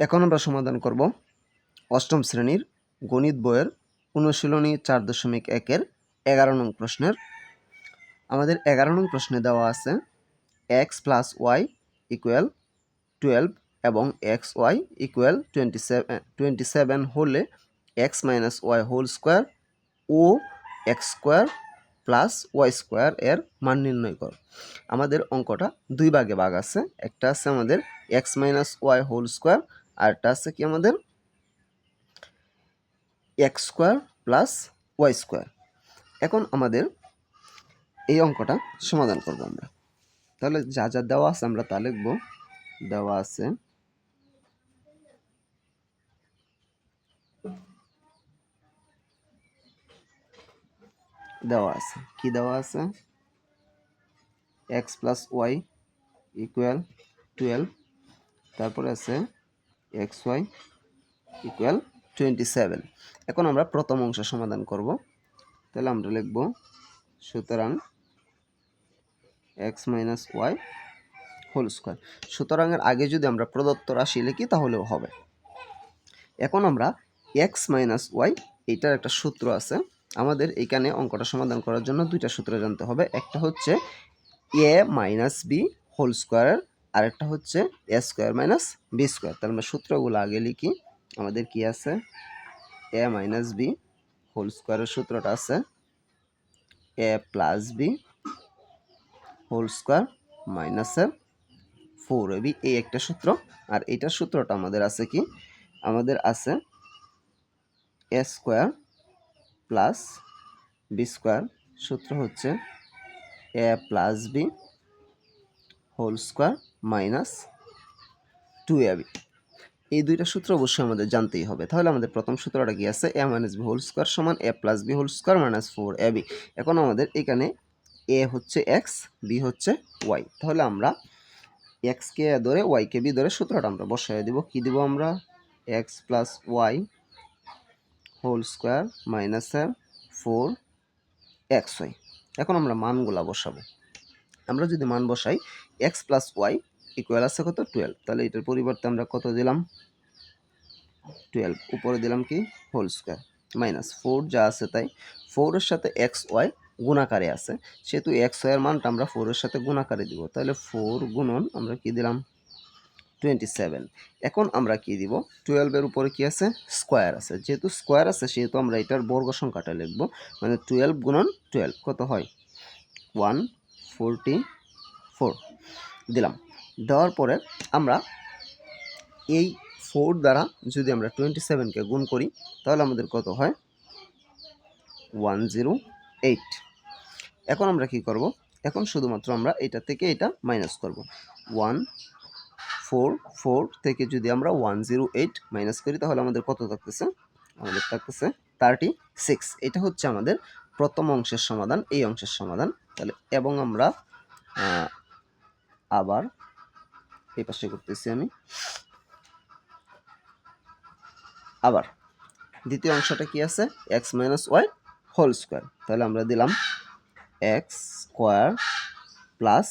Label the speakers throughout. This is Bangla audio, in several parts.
Speaker 1: এখন আমরা সমাধান করব অষ্টম শ্রেণির গণিত বইয়ের অনুশীলনী চার দশমিক একের এগারো নং প্রশ্নের। আমাদের এগারো নং প্রশ্নে দেওয়া আছে x plus y equal twelve এবং x y equal twenty seven twenty seven হলে x minus y whole square ও x square plus y square এর মান নির্ণয় কর। আমাদের অঙ্কটা দুই ভাগে ভাগ আছে। একটা আছে আমাদের x minus y whole square আর একটা আছে কি আমাদের? X square plus y square. এখন আমাদের এই অঙ্কটা সমাধান করব আমরা। তাহলে যা যা দেওয়া আছে আমরা তা লিখব। দেওয়া আছে দেওয়া আছে। কি দেওয়া আছে? X plus y equal twelve. তারপরে আছে x y equal twenty seven এখন আমরা প্রথম অংশ সমাধান করব। তাহলে আমরা লিখব, সুতরাং x minus y whole square সুতরাং এর আগে যদি আমরা প্রদত্ত রাশি লিখি, তাহলেও হবে। এখন আমরা এক্স মাইনাস ওয়াই এইটার একটা সূত্র আছে। আমাদের এখানে অঙ্কটা সমাধান করার জন্য দুইটা সূত্র জানতে হবে। একটা হচ্ছে এ মাইনাস বি হোল স্কোয়ারের আরেকটা হচ্ছে a square minus b square তাহলে আমরা সূত্রগুলো আগে লিখি। আমাদের কি আছে? এ মাইনাস বি হোল স্কোয়ারের সূত্রটা আছে। A plus b whole square মাইনাসের ফোর বি এই একটা সূত্র। আর এইটার সূত্রটা আমাদের আছে কি? আমাদের আছে a square plus b square সূত্র হচ্ছে a plus b whole square minus two a b. এই দুইটা সূত্র অবশ্যই আমাদের জানতেই হবে। তাহলে আমাদের প্রথম সূত্রটা কি আছে? A minus b whole square সমান a plus b whole square minus four a b. এখন আমাদের এখানে এ হচ্ছে এক্স বি হচ্ছে ওয়াই তাহলে আমরা এক্সকে ধরে ওয়াইকে বি ধরে সূত্রটা আমরা বসাই দিব। কি দিব আমরা? X plus y whole square মাইনাসের ফোর এক্স ওয়াই এখন আমরা মানগুলা বসাবো। আমরা যদি মান বসাই এক্স প্লাস ওয়াই ইকুয়াল আছে কত? টুয়েলভ তাহলে এটার পরিবর্তে আমরা কত দিলাম? টুয়েলভ উপরে দিলাম কি? হোল স্কোয়ার মাইনাস ফোর যা আছে তাই ফোরের সাথে এক্স ওয়াই গুণাকারে আছে। সেহেতু এক্স ওয়াইয়ের মানটা আমরা ফোরের সাথে গুণাকারে দিব। তাহলে ফোর গুণন আমরা কি দিলাম? টোয়েন্টি সেভেন এখন আমরা কি দিব? টুয়েলভের উপরে কি আছে? স্কোয়ার আছে। যেহেতু স্কোয়ার আছে, সেহেতু আমরা এটার বর্গ সংখ্যাটা লিখব। মানে টুয়েলভ গুণন টুয়েলভ কত হয়? One forty four. দিলাম। দেওয়ার পরে আমরা এই ফোর দ্বারা যদি আমরা টোয়েন্টি সেভেনকে গুণ করি, তাহলে আমাদের কত হয়? One zero eight. এখন আমরা কি করব? এখন শুধুমাত্র আমরা এটা থেকে এটা মাইনাস করব। ওয়ান ফোর ফোর থেকে যদি আমরা ওয়ান জিরো এইট মাইনাস করি, তাহলে আমাদের কত থাকতেছে? আমাদের থাকতেছে থার্টি সিক্স। এটা হচ্ছে আমাদের প্রথম অংশের সমাধান, এই অংশের সমাধান। তাহলে, এবং আমরা আবার এই পাশে করতেছি আমি। আবার, দ্বিতীয় অংশটা কি আছে? X minus y whole square তাহলে আমরা দিলাম x square plus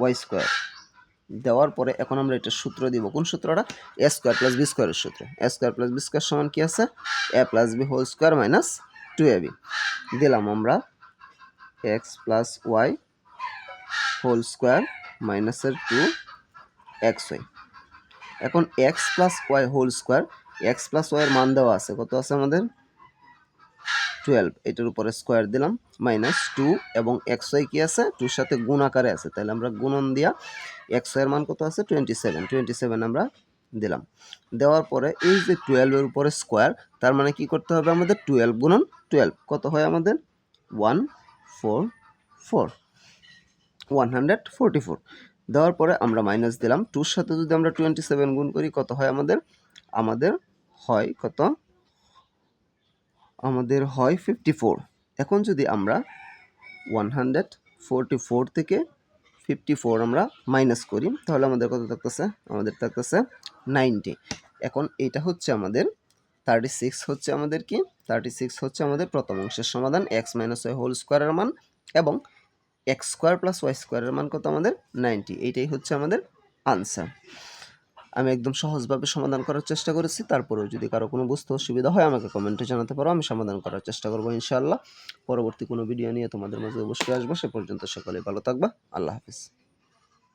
Speaker 1: y square দেওয়ার পরে এখন আমরা এটা সূত্র দিব। কোন সূত্রটা? এ স্কোয়ার প্লাস বি স্কোয়ারের সূত্র। A square plus b square সমান কি আছে? A plus b whole square minus two a b দিলাম আমরা x plus y whole square মাইনাসের টু এক্স ওয়াই এখন x plus y whole square x plus ওয়াইয়ের মান দেওয়া আছে। কত আছে আমাদের? টুয়েলভ এটার উপরে স্কোয়ার দিলাম মাইনাস টু এবং এক্স ওয়াই কী আছে? টুর সাথে গুণ আকারে আছে। তাহলে আমরা গুণন দিয়া এক্স ওয়াইয়ের মান কত আছে? টোয়েন্টি সেভেন টোয়েন্টি সেভেন আমরা দিলাম। দেওয়ার পরে এই যে টুয়েলভের উপরে স্কোয়ার তার মানে কি করতে হবে আমাদের? টুয়েলভ গুণন টুয়েলভ কত হয় আমাদের? One four four one hundred forty four দেওয়ার পরে আমরা মাইনাস দিলাম। টুর সাথে যদি আমরা টোয়েন্টি সেভেন গুণ করি, কত হয় আমাদের? আমাদের হয় কত? আমাদের হয় ফিফটি ফোর এখন যদি আমরা ওয়ান হান্ড্রেড ফোরটি ফোর থেকে ফিফটি ফোর আমরা মাইনাস করি, তাহলে আমাদের কত থাকতেছে? আমাদের থাকতেছে নাইনটি। এখন এটা হচ্ছে আমাদের থার্টি সিক্স হচ্ছে আমাদের কি? থার্টি সিক্স হচ্ছে আমাদের প্রথম অংশের সমাধান এক্স মাইনাস ওয়াই হোল স্কোয়ারের মান এবং এক্স স্কোয়ার প্লাস ওয়াই স্কোয়ারের মান কত আমাদের? নাইনটি। এইটাই হচ্ছে আমাদের আনসার আমি একদম সহজভাবে সমাধান করার চেষ্টা করেছি, তারপরেও যদি কারও কোনো বুঝতে অসুবিধা হয় আমাকে কমেন্টে জানাতে পারো, আমি সমাধান করার চেষ্টা করব ইনশাআল্লাহ। পরবর্তী কোনো ভিডিও নিয়ে তোমাদের মাঝে অবশ্যই আসব, সে পর্যন্ত সকলে ভালো থাকবা, আল্লাহ হাফিজ।